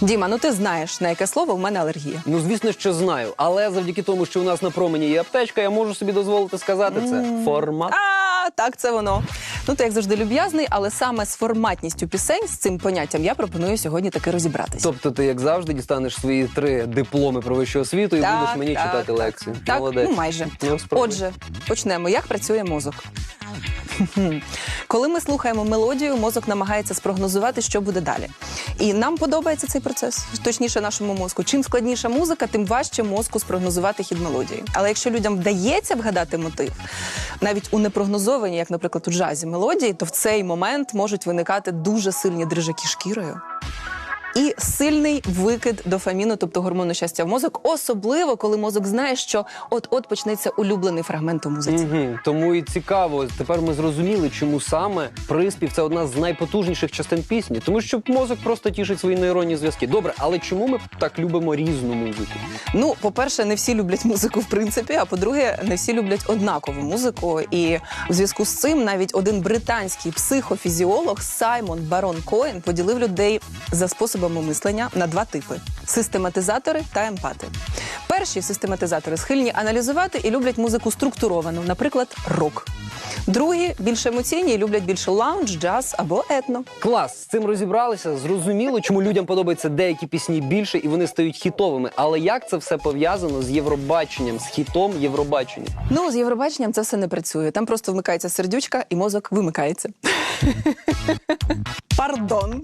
Діма, ну ти знаєш, на яке слово в мене алергія. Ну, звісно, що знаю, але завдяки тому, що у нас на промені є аптечка, я можу собі дозволити сказати це. Формат. А, так, це воно. Ну, ти як завжди люб'язний, але саме з форматністю пісень, з цим поняттям, я пропоную сьогодні таки розібратися. Тобто ти, як завжди, дістанеш свої три дипломи про вищу освіту і Так, будеш мені так, читати так. лекцію. Так, Молодець. ну майже. Ну. Отже, почнемо. Як працює мозок? Коли ми слухаємо мелодію, мозок намагається спрогнозувати, що буде далі. І нам подобається цей процес, точніше, нашому мозку. Чим складніша музика, тим важче мозку спрогнозувати хід мелодії. Але якщо людям вдається вгадати мотив, навіть у непрогнозованій, як, наприклад, у джазі мелодії, то в цей момент можуть виникати дуже сильні дрижаки шкірою. І сильний викид дофаміну, тобто гормону щастя в мозок, особливо коли мозок знає, що от-от почнеться улюблений фрагмент у музиці. Угу. Тому і цікаво. Тепер ми зрозуміли, чому саме приспів це одна з найпотужніших частин пісні, тому що мозок просто тішить свої нейронні зв'язки. Добре, але чому ми так любимо різну музику? Ну, по-перше, не всі люблять музику в принципі. А по-друге, не всі люблять однакову музику. І в зв'язку з цим навіть один британський психофізіолог Саймон Барон Коен поділив людей за способами мислення на два типи: систематизатори та емпати. Перші систематизатори схильні аналізувати і люблять музику структуровану, наприклад, рок. Другі більш емоційні і люблять більше лаунж, джаз або етно. Клас, з цим розібралися. Зрозуміло, чому людям подобаються деякі пісні більше і вони стають хітовими. Але як це все пов'язано з Євробаченням, з хітом Євробачення? Ну, з Євробаченням це все не працює. Там просто вмикається сердючка і мозок вимикається. Пардон.